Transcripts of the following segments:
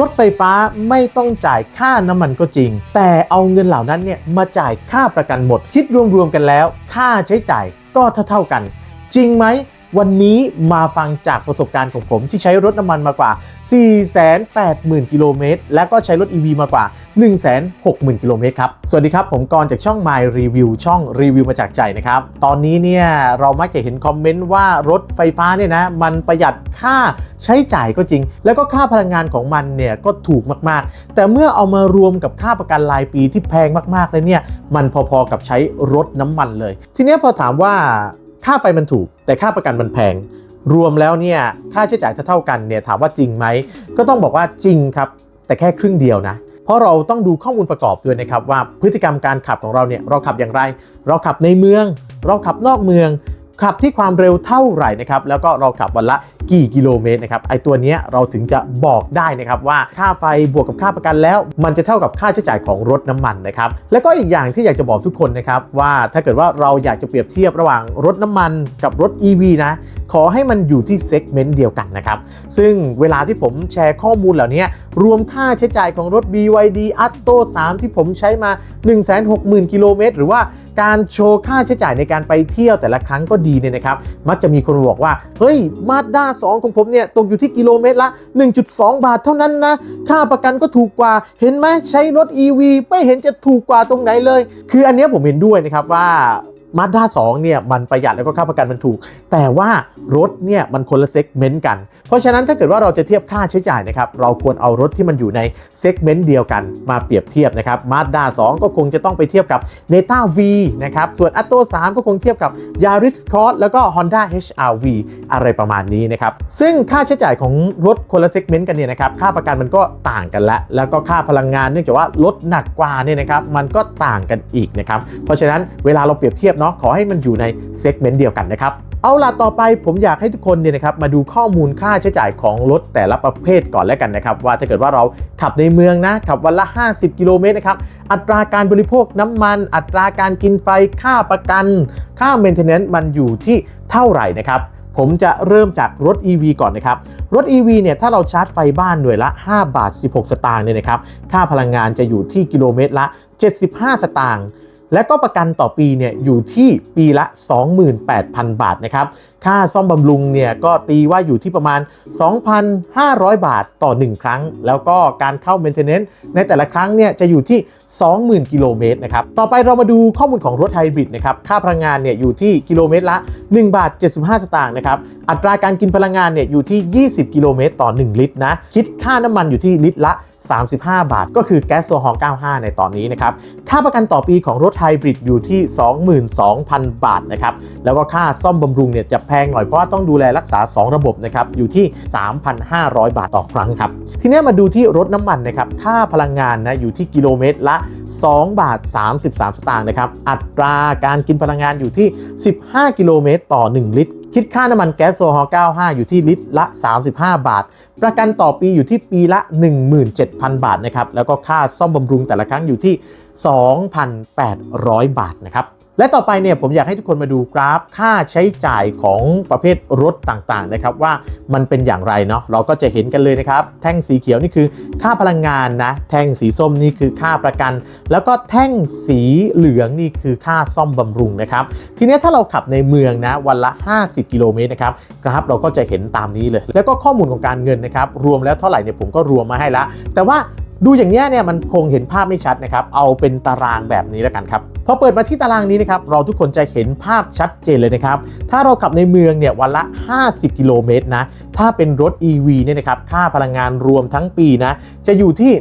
รถไฟฟ้าไม่ต้องจ่ายค่าน้ำมันก็จริง แต่เอาเงินเหล่านั้นเนี่ยมาจ่ายค่าประกันหมด คิดรวมๆกันแล้ว ค่าใช้จ่ายก็เท่าๆกัน จริงไหม วันนี้มาฟังจากประสบการณ์ของผมที่ใช้รถน้ำมันมากว่า 480,000 กิโลเมตร และก็ใช้รถ EV มากว่า 160,000 กิโลเมตรครับ สวัสดีครับ ผมกรณ์จากช่อง My Review ช่องรีวิวมาจากใจนะครับ ตอนนี้เนี่ยเรามักจะเห็นคอมเมนต์ว่ารถไฟฟ้าเนี่ยนะมันประหยัดค่าใช้จ่ายก็จริง แล้วก็ค่าพลังงานของมันเนี่ยก็ถูกมากๆ แต่เมื่อเอามารวมกับค่าประกันรายปีที่แพงมากๆเลยเนี่ยมันพอๆกับใช้รถน้ำมันเลย ทีนี้พอถามว่าค่าไฟมันถูก แต่ค่าประกันมันแพง รวมแล้วเนี่ยค่าใช้จ่ายเท่าๆกันเนี่ยถามว่าจริงไหม ก็ต้องบอกว่าจริงครับ แต่แค่ครึ่งเดียวนะเพราะเราต้องดูข้อมูลประกอบด้วยนะครับว่าพฤติกรรมการขับของเราเนี่ยเราขับอย่างไร เราขับในเมือง เราขับนอกเมือง ขับที่ความเร็วเท่าไหร่นะครับแล้วก็เราขับวันละ กี่กิโลเมตรนะครับไอตัวนี้เราถึงจะบอกได้นะครับว่าค่าไฟบวกกับค่าประกันแล้ว มันจะเท่ากับค่าใช้จ่ายของรถน้ำมันนะครับแล้วก็อีกอย่างที่อยากจะบอกทุกคนนะครับว่าถ้าเกิดว่าเราอยากจะเปรียบเทียบระหว่างรถน้ำมันกับรถ EV นะขอให้มันอยู่ที่เซกเมนต์เดียวกันนะครับ ซึ่งเวลาที่ผมแชร์ข้อมูลเหล่านี้รวมค่าใช้จ่ายของรถ BYD Atto 3 ที่ผมใช้มา 160,000 กิโลเมตรหรือว่าการโชว์ค่าใช้จ่ายในการไปเที่ยวแต่ละครั้งก็ดีเนี่ยนะครับ มักจะมีคนบอกว่า เฮ้ยมาด้า2 ของผมเนี่ยตกอยู่ที่กิโลเมตรละ 1.2 บาทเท่านั้นนะ ค่าประกันก็ถูกกว่า เห็นไหมใช้รถ EV ไม่เห็นจะถูกกว่าตรงไหนเลย คืออันเนี้ยผมเห็นด้วยนะครับว่า มาด้า2เนี่ยมันประหยัดแล้วก็ค่าประกันมันถูก แต่ว่ารถเนี่ยมันคนละเซกเมนต์กัน เพราะฉะนั้นถ้าเกิดว่าเราจะเทียบค่าใช้จ่ายนะครับเราควรเอารถที่มันอยู่ในเซกเมนต์เดียวกันมาเปรียบเทียบนะครับมาด้า2ก็คงจะต้องไปเทียบกับ n e t a V นะครับส่วน a t t o 3ก็คงเทียบกับ Yaris Cross แล้วก็ Honda HR-V อะไรประมาณนี้นะครับซึ่งค่าใช้จ่ายของรถคนละเซกเมนต์กันเนี่ยนะครับค่าประกันมันก็ต่างกันละแล้วก็ค่าพลังงานเนื่องจากว่ารถหนักกว่าเนี่ยนะครับมันก็ต่างกันอีกนะครับเพราะฉะนั้นเวลาเราเปรียบเทียบนาะขอให้มันอยู่ในเซกเมนต์เดียวกันนะครับเอาล่ะต่อไปผมอยากให้ทุกคนเนี่ยนะครับมาดูข้อมูลค่าใช้จ่ายของรถแต่ละประเภทก่อนแล้วกันนะครับว่าถ้าเกิดว่าเราขับในเมืองนะขับวันละ 50 กิโลเมตรนะครับอัตราการบริโภคน้ำมัน อัตราการกินไฟค่าประกัน ค่าเมนเทนเนนซ์มันอยู่ที่เท่าไหร่นะครับผมจะเริ่มจากรถ EV ก่อนนะครับ รถ EV เนี่ยถ้าเราชาร์จไฟบ้านหน่วยละ 5 บาท 16 สตางค์เนี่ยนะครับ ค่าพลังงานจะอยู่ที่กิโลเมตรละ 75 สตางค์ และก็ประกันต่อปีเนี่ยอยู่ที่ปีละ 28,000 บาทนะครับค่าซ่อมบำรุงเนี่ยก็ตีว่าอยู่ที่ประมาณ 2,500 บาทต่อ 1 ครั้ง แล้วก็การเข้า maintenance ในแต่ละครั้งเนี่ยจะอยู่ที่ 20,000 กิโลเมตรนะครับ ต่อไปเรามาดูข้อมูลของรถไฮบริดนะครับ ค่าพลังงานเนี่ยอยู่ที่กิโลเมตรละ 1 บาท 75 สตางค์นะครับ อัตราการกินพลังงานเนี่ยอยู่ที่ 20 กิโลเมตรต่อ 1 ลิตรนะ คิดค่าน้ำมันอยู่ที่ลิตรละ 35 บาท ก็คือแก๊สโซฮอล์95 ในตอนนี้นะครับ ค่าประกันต่อปีของรถไฮบริดอยู่ที่ 22,000 บาทนะครับ แล้วก็ค่าซ่อมบำรุงเนี่ยจะแพงหน่อยเพราะว่าต้องดูแลรักษา 2 ระบบนะครับ อยู่ที่ 3,500 บาทต่อครั้งครับ ทีนี้มาดูที่รถน้ำมันนะครับ ค่าพลังงานนะอยู่ที่กิโลเมตรละ2 บาท 33 สตางค์นะครับ อัตราการกินพลังงานอยู่ที่ 15 กิโลเมตรต่อ 1 ลิตร คิดค่าน้ำมันแก๊สโซฮอล์95 อยู่ที่ลิตรละ 35 บาท ประกันต่อปีอยู่ที่ปีละ 17,000 บาทนะครับ แล้วก็ค่าซ่อมบำรุงแต่ละครั้งอยู่ที่ 2,800 บาทนะครับ และต่อไปเนี่ยผมอยากให้ทุกคนมาดูกราฟค่าใช้จ่ายของประเภทรถต่างๆนะครับว่ามันเป็นอย่างไรเนาะ เราก็จะเห็นกันเลยนะครับ แท่งสีเขียวนี่คือค่าพลังงานนะ แท่งสีส้มนี่คือค่าประกัน แล้วก็แท่งสีเหลืองนี่คือค่าซ่อมบำรุงนะครับ ทีนี้ถ้าเราขับในเมืองนะวันละ 50กิโลเมตรนะครับกราฟเราก็จะเห็นตามนี้เลย แล้วก็ข้อมูลของการเงินนะครับรวมแล้วเท่าไหร่เนี่ยผมก็รวมมาให้ละแต่ว่า ดูอย่างนี้ยเนี่ยมันคงเห็นภาพไม่ชัดนะครับ เอาเป็นตารางแบบนี้แล้วกันครับ พอเปิดมาที่ตารางนี้นะครับ เราทุกคนจะเห็นภาพชัดเจนเลยนะครับ ถ้าเราขับในเมืองเนี่ยวันละ 50 กิโลเมตรนะ ถ้าเป็นรถ EV เนี่ยนะครับ ค่าพลังงานรวมทั้งปีนะ จะอยู่ที่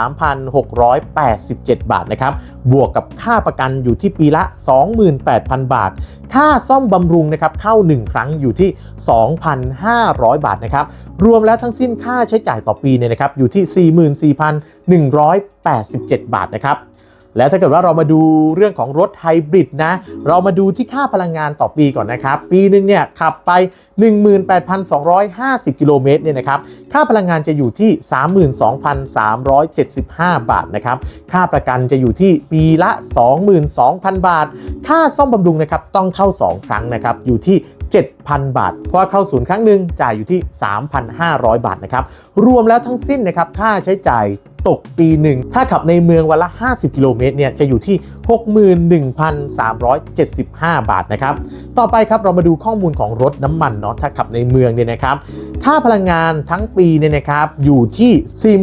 13,687 บาทนะครับ บวกกับค่าประกันอยู่ที่ปีละ 28,000 บาท ค่าซ่อมบำรุงนะครับเข้า 1 ครั้งอยู่ที่ 2,500 บาทนะครับ รวมแล้วทั้งสิ้นค่าใช้จ่ายต่อปีเนี่ยนะครับอยู่ที่ 44,187 บาทนะครับแล้วถ้าเกิดว่าเรามาดูเรื่องของรถไฮบริดนะ เรามาดูที่ค่าพลังงานต่อปีก่อนนะครับ ปีหนึ่งเนี่ยขับไป 18,250 กิโลเมตรเนี่ยนะครับ ค่าพลังงานจะอยู่ที่ 32,375 บาทนะครับ ค่าประกันจะอยู่ที่ปีละ 22,000 บาท ค่าซ่อมบำรุงนะครับต้องเข้า 2 ครั้งนะครับอยู่ที่ 7,000 บาท เพราะว่าเข้าศูนย์ครั้งหนึ่งจ่ายอยู่ที่ 3,500 บาทนะครับ รวมแล้วทั้งสิ้นนะครับ ค่าใช้จ่าย ตกปีหนึ่ง ถ้าขับในเมืองวันละ 50 กิโลเมตรเนี่ยจะอยู่ที่ 61,375 บาทนะครับ ต่อไปครับเรามาดูข้อมูลของรถน้ำมันเนาะถ้าขับในเมืองเนี่ยนะครับค่าพลังงานทั้งปีเนี่ยนะครับอยู่ที่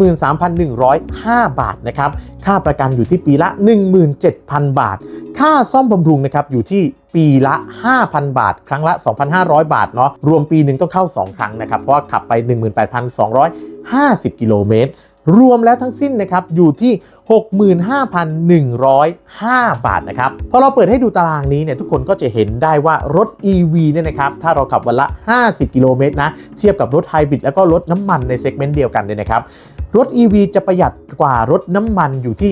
43,105 บาทนะครับค่าประกันอยู่ที่ปีละ 17,000 บาท ค่าซ่อมบำรุงนะครับอยู่ที่ปีละ 5,000 บาท ครั้งละ 2,500 บาทเนาะรวมปีหนึ่งต้องเข้า 2 ครั้งนะครับ เพราะว่าขับไป 18,250 กิโลเมตร รวมแล้วทั้งสิ้นนะครับอยู่ที่ 65,105 บาทนะครับพอเราเปิดให้ดูตารางนี้เนี่ยทุกคนก็จะเห็นได้ว่ารถ EV เนี่ยนะครับถ้าเราขับวันละ 50 กิโลเมตรนะเทียบกับรถไฮบริดแล้วก็รถน้ำมันในเซกเมนต์เดียวกันเนี่ยนะครับรถ EV จะประหยัดกว่ารถน้ำมันอยู่ที่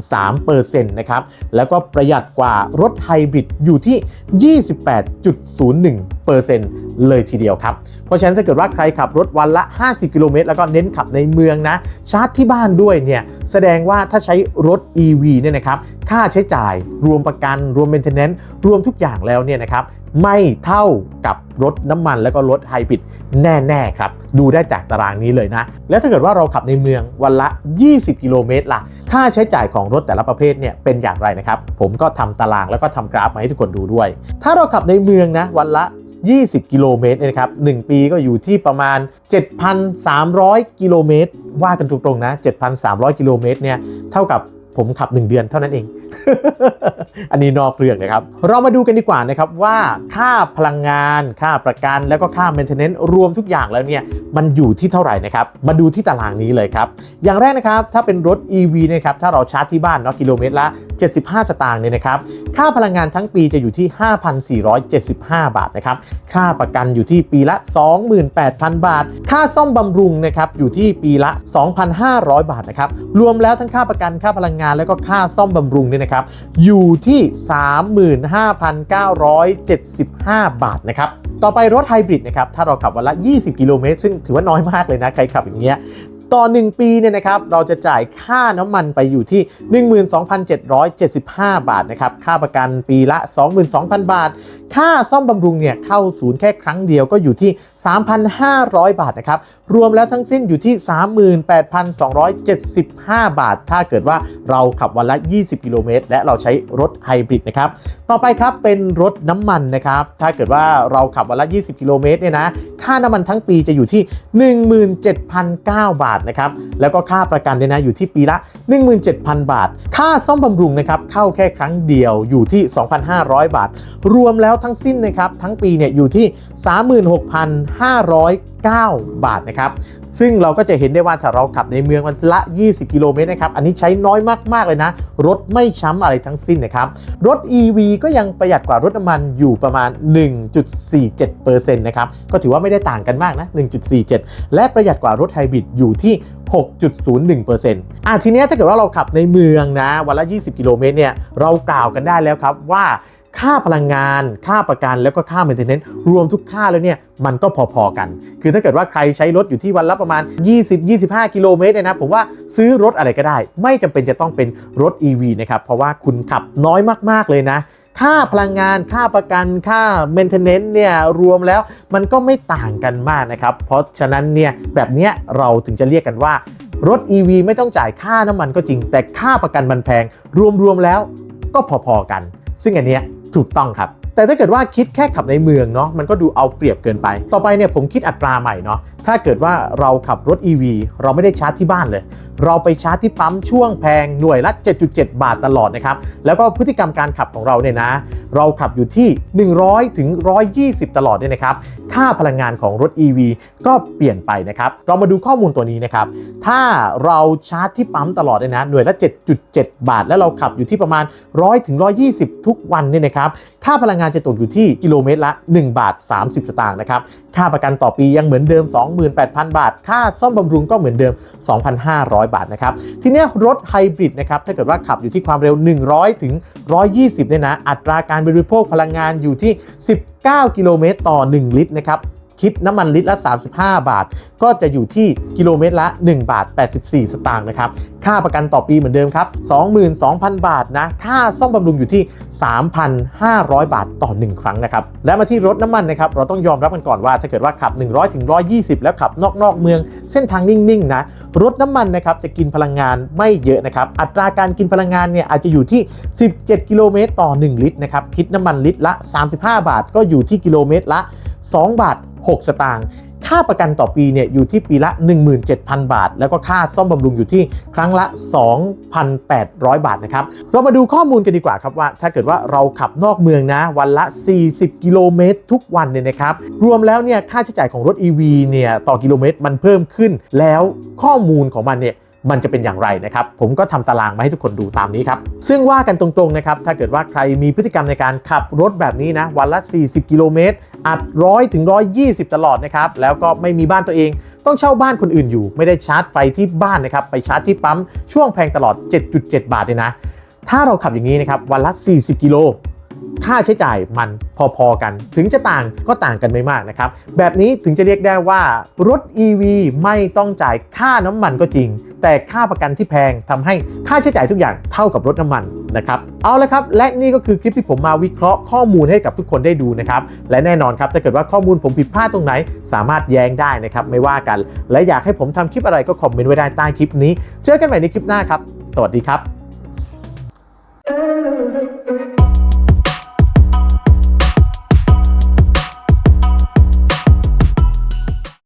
31.13%นะครับ แล้วก็ประหยัดกว่ารถไฮบริดอยู่ที่ 28.01%เลยทีเดียวครับ เพราะฉะนั้นถ้าเกิดว่าใครขับรถวันละ 50 กิโลเมตรแล้วก็เน้นขับในเมืองนะ ชาร์จที่บ้านด้วยเนี่ยแสดงว่าถ้าใช้รถ EV เนี่ยนะครับค่าใช้จ่ายรวมประกันรวม maintenance รวมทุกอย่างแล้วเนี่ยนะครับไม่เท่ากับรถน้ำมันแล้วก็รถไฮบริดแน่ๆครับ ดูได้จากตารางนี้เลยนะ แล้วถ้าเกิดว่าเราขับในเมืองวันละ 20 กิโลเมตรล่ะ ค่าใช้จ่ายของรถแต่ละประเภทเนี่ยเป็นอย่างไรนะครับ ผมก็ทำตารางแล้วก็ทำกราฟมาให้ทุกคนดูด้วย ถ้าเราขับในเมืองนะวันละ 20 กิโลเมตรเนี่ยนะครับ 1 ปีก็อยู่ที่ประมาณ 7,300 กิโลเมตร ว่ากันตรงๆนะ 7,300 กิโลเมตรเนี่ย เท่ากับ ผมขับ 1 เดือนเท่านั้นเอง อันนี้นอกเรื่องนะครับ เรามาดูกันดีกว่านะครับว่าค่าพลังงาน ค่าประกันแล้วก็ค่า maintenance รวมทุกอย่างแล้วเนี่ยมันอยู่ที่เท่าไหร่นะครับ มาดูที่ตารางนี้เลยครับ อย่างแรกนะครับ ถ้าเป็นรถ EV นะครับ ถ้าเราชาร์จที่บ้านเนาะกิโลเมตรละ 75 สตางค์เนี่ยนะครับ ค่าพลังงานทั้งปีจะอยู่ที่ 5,475 บาทนะครับ ค่าประกันอยู่ที่ปีละ 28,000 บาท ค่าซ่อมบำรุงนะครับอยู่ที่ปีละ 2,500 บาทนะครับ รวมแล้วทั้งค่าประกันค่าพลังงานแล้วก็ค่าซ่อมบำรุงเนี่ยนะครับ อยู่ที่ 35,975 บาทนะครับต่อไปรถไฮบริดนะครับถ้าเราขับวันละ 20 กิโลเมตรซึ่งถือว่าน้อยมากเลยนะ ใครขับอย่างเงี้ย ต่อ 1 ปีเนี่ยนะครับเราจะจ่ายค่าน้ำมันไปอยู่ที่ 12,775 บาทนะครับค่าประกันปีละ 22,000 บาท ค่าซ่อมบำรุงเนี่ยเข้าศูนย์แค่ครั้งเดียวก็อยู่ที่ 3,500 บาทนะครับรวมแล้วทั้งสิ้นอยู่ที่ 38,275 บาท ถ้าเกิดว่าเราขับวันละ 20 กิโลเมตร และเราใช้รถไฮบริดนะครับต่อไปครับเป็นรถน้ำมันนะครับถ้าเกิดว่าเราขับวันละ 20 กิโลเมตรเนี่ยนะค่าน้ำมันทั้งปีจะอยู่ที่ 17,009 บาทนะครับแล้วก็ค่าประกันเนี่ยนะอยู่ที่ปีละ 17,000 บาท ค่าซ่อมบำรุงนะครับเข้าแค่ครั้งเดียวอยู่ที่ 2,500 บาท รวมแล้วทั้งสิ้นนะครับทั้งปีเนี่ยอยู่ที่ 36,509 บาทนะครับ ซึ่งเราก็จะเห็นได้ว่าถ้าเราขับในเมืองวันละ 20 กิโลเมตรนะครับ อันนี้ใช้น้อยมาก ๆ เลยนะ รถไม่ช้ำอะไรทั้งสิ้นนะครับ รถ EV ก็ยังประหยัดกว่ารถน้ำมันอยู่ประมาณ 1.47%นะครับ ก็ถือว่าไม่ได้ต่างกันมากนะ 1.47 และประหยัดกว่ารถไฮบริดอยู่ที่ 6.01%อะทีนี้ถ้าเกิดว่าเราขับในเมืองนะวันละ 20 กิโลเมตรเนี่ยเรากล่าวกันได้แล้วครับว่า ค่าพลังงาน ค่าประกันแล้วก็ค่า maintenance รวมทุกค่าแล้วเนี่ยมันก็พอๆกัน คือถ้าเกิดว่าใครใช้รถอยู่ที่วันละประมาณ 20-25 กิโลเมตรเนี่ยนะผมว่าซื้อรถอะไรก็ได้ ไม่จำเป็นจะต้องเป็นรถ EV นะครับเพราะว่าคุณขับน้อยมากๆเลยนะค่าพลังงานค่าประกันค่า maintenance เนี่ยรวมแล้วมันก็ไม่ต่างกันมากนะครับ เพราะฉะนั้นเนี่ยแบบเนี้ยเราถึงจะเรียกกันว่ารถ EV ไม่ต้องจ่ายค่าน้ำมันก็จริง แต่ค่าประกันมันแพง รวมๆแล้วก็พอๆกัน ซึ่งอันเนี้ย ถูกต้องครับแต่ถ้าเกิดว่าคิดแค่ขับในเมืองเนาะมันก็ดูเอาเปรียบเกินไป ต่อไปเนี่ยผมคิดอัตราใหม่เนาะถ้าเกิดว่าเราขับรถ EV เราไม่ได้ชาร์จที่บ้านเลย เราไปชาร์จที่ปั๊มช่วงแพงหน่วยละ 7.7 บาทตลอดนะครับ แล้วก็พฤติกรรมการขับของเราเนี่ยนะ เราขับอยู่ที่ 100 ถึง 120 ตลอดเนี่ยนะครับ ค่าพลังงานของรถ EV ก็เปลี่ยนไปนะครับ เรามาดูข้อมูลตัวนี้นะครับ ถ้าเราชาร์จที่ปั๊มตลอดเลยนะ หน่วยละ 7.7 บาท แล้วเราขับอยู่ที่ประมาณ 100 ถึง 120 ทุกวันเนี่ยนะครับ ค่าพลังงานจะตกอยู่ที่กิโลเมตรละ 1 บาท 30 สตางค์นะครับ ค่าประกันต่อปียังเหมือนเดิม 28,000 บาท ค่าซ่อมบำรุงก็เหมือนเดิม 2,500บาทนะครับ ทีนี้รถไฮบริดนะครับ ถ้าเกิดว่าขับอยู่ที่ความเร็ว 100 ถึง 120 เนี่ยนะ อัตราการบริโภคพลังงานอยู่ที่ 19 กิโลเมตรต่อ 1 ลิตรนะครับ คิดน้ำมันลิตรละ 35 บาท ก็จะอยู่ที่กิโลเมตรละ 1 บาท 84 สตางค์นะครับ ค่าประกันต่อปีเหมือนเดิมครับ 22,000 บาทนะ ค่าซ่อมบำรุงอยู่ที่ 3,500 บาทต่อ 1 ครั้งนะครับ และมาที่รถน้ำมันนะครับ เราต้องยอมรับกันก่อนว่าถ้าเกิดว่าขับ 100ถึง120 แล้วขับนอกนอกเมือง เส้นทางนิ่งๆนะรถน้ำมันนะครับจะกินพลังงานไม่เยอะนะครับ อัตราการกินพลังงานเนี่ยอาจจะอยู่ที่ 17 กิโลเมตรต่อ 1 ลิตรนะครับ คิดน้ำมันลิตรละ 35 บาท ก็อยู่ที่กิโลเมตรละ 2 บาท 6 สตางค์ ค่าประกันต่อปีเนี่ยอยู่ที่ปีละ 17,000 บาท แล้วก็ค่าซ่อมบำรุงอยู่ที่ครั้งละ 2,800 บาทนะครับ เรามาดูข้อมูลกันดีกว่าครับว่า ถ้าเกิดว่าเราขับนอกเมืองนะ วันละ 40 กิโลเมตรทุกวันเนี่ยนะครับ รวมแล้วเนี่ยค่าใช้จ่ายของรถ EV เนี่ยต่อกิโลเมตรมันเพิ่มขึ้น แล้วข้อมูลของมันเนี่ย มันจะเป็นอย่างไรนะครับ ผมก็ทำตารางมาให้ทุกคนดูตามนี้ครับ ซึ่งว่ากันตรงๆนะครับ ถ้าเกิดว่าใครมีพฤติกรรมในการขับรถแบบนี้นะ วันละ 40 กิโลเมตร อัดร้อยถึง120 ตลอดนะครับ แล้วก็ไม่มีบ้านตัวเอง ต้องเช่าบ้านคนอื่นอยู่ ไม่ได้ชาร์จไฟที่บ้านนะครับ ไปชาร์จที่ปั๊ม ช่วงแพงตลอด 7.7 บาทเลยนะ ถ้าเราขับอย่างนี้นะครับ วันละ 40 กิโล ค่าใช้จ่ายมันพอๆกัน ถึงจะต่างก็ต่างกันไม่มากนะครับ แบบนี้ถึงจะเรียกได้ว่ารถ EV ไม่ต้องจ่ายค่าน้ำมันก็จริง แต่ค่าประกันที่แพงทำให้ค่าใช้จ่ายทุกอย่างเท่ากับรถน้ำมันนะครับเอาละครับ และนี่ก็คือคลิปที่ผมมาวิเคราะห์ข้อมูลให้กับทุกคนได้ดูนะครับ และแน่นอนครับถ้าเกิดว่าข้อมูลผมผิดพลาดตรงไหน สามารถแย้งได้นะครับไม่ว่ากัน และอยากให้ผมทำคลิปอะไรก็คอมเมนต์ไว้ได้ใต้คลิปนี้ เจอกันใหม่ในคลิปหน้าครับ สวัสดีครับ